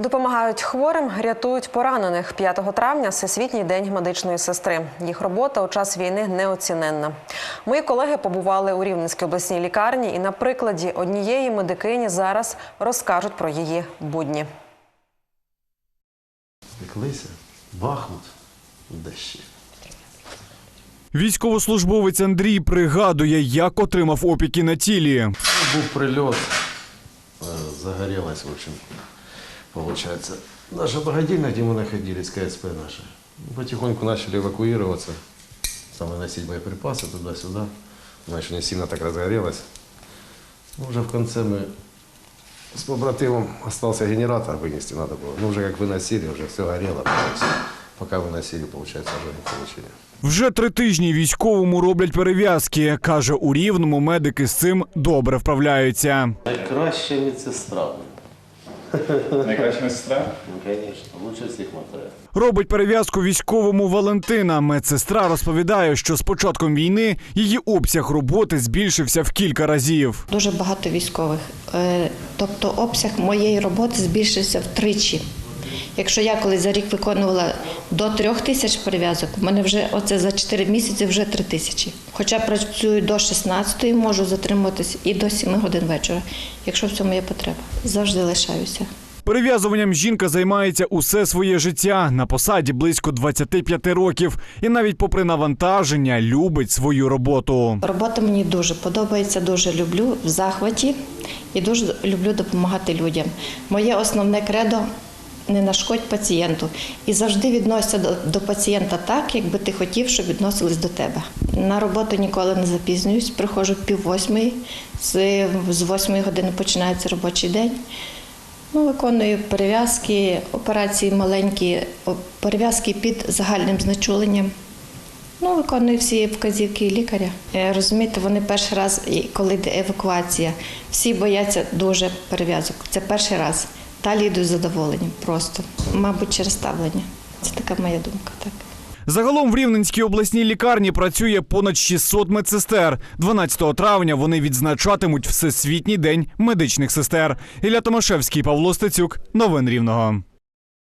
Допомагають хворим, рятують поранених. 5 травня Всесвітній день медичної сестри. Їх робота у час війни неоціненна. Мої колеги побували у Рівненській обласній лікарні і на прикладі однієї медикині зараз розкажуть про її будні. Пеклися. Бахмут. Де ще? Військовослужбовець Андрій пригадує, як отримав опіки на тілі. Був прильот. э, Загорелась, в общем, получается. Наша богадельня, где мы находились, КСП наша. Потихоньку начали эвакуироваться. Стали носить боеприпасы туда-сюда. Она еще не сильно так разгорелась. Ну, уже в конце мы с побратимом остался генератор вынести надо было. Ну, уже как выносили, уже все горело. то есть Пока выносили, получается, уже не получили. Вже три тижні військовому роблять перев'язки. Каже, у рівному медики з цим добре вправляються. Найкраща медсестра. Найкраща медсестра? Ну, конечно, лучше всіх мотає. Робить перев'язку військовому Валентина. Медсестра розповідає, що з початком війни її обсяг роботи збільшився в кілька разів. Дуже багато військових. Е, Тобто обсяг моєї роботи збільшився втричі. Якщо я колись за рік виконувала до трьох тисяч перев'язок, в мене вже оце за 4 місяці вже три тисячі. Хоча працюю до 16-ї, можу затримуватись і до 7 годин вечора, якщо в цьому є потреба. Завжди лишаюся. Перев'язуванням жінка займається усе своє життя на посаді близько 25 років, і навіть попри навантаження любить свою роботу. Робота мені дуже подобається, дуже люблю в захваті і дуже люблю допомагати людям. Моє основне кредо не нашкодь пацієнту і завжди відноситься до, до пацієнта так, якби ти хотів, щоб відносились до тебе. На роботу ніколи не запізнююсь, приходжу пів восьмої, з, з восьмої години починається робочий день. Ну, виконую перев'язки, операції маленькі, перев'язки під загальним знечуленням. Ну, виконую всі вказівки лікаря. Е, Розумієте, вони перший раз, коли йде евакуація, всі бояться дуже перев'язок. Це перший раз. Далі йду з задоволенням просто. Мабуть, через ставлення. Це така моя думка. Так. Загалом в Рівненській обласній лікарні працює понад 600 медсестер. 12 травня вони відзначатимуть Всесвітній день медичних сестер. Ілля Томашевський, Павло Стецюк. Новин Рівного.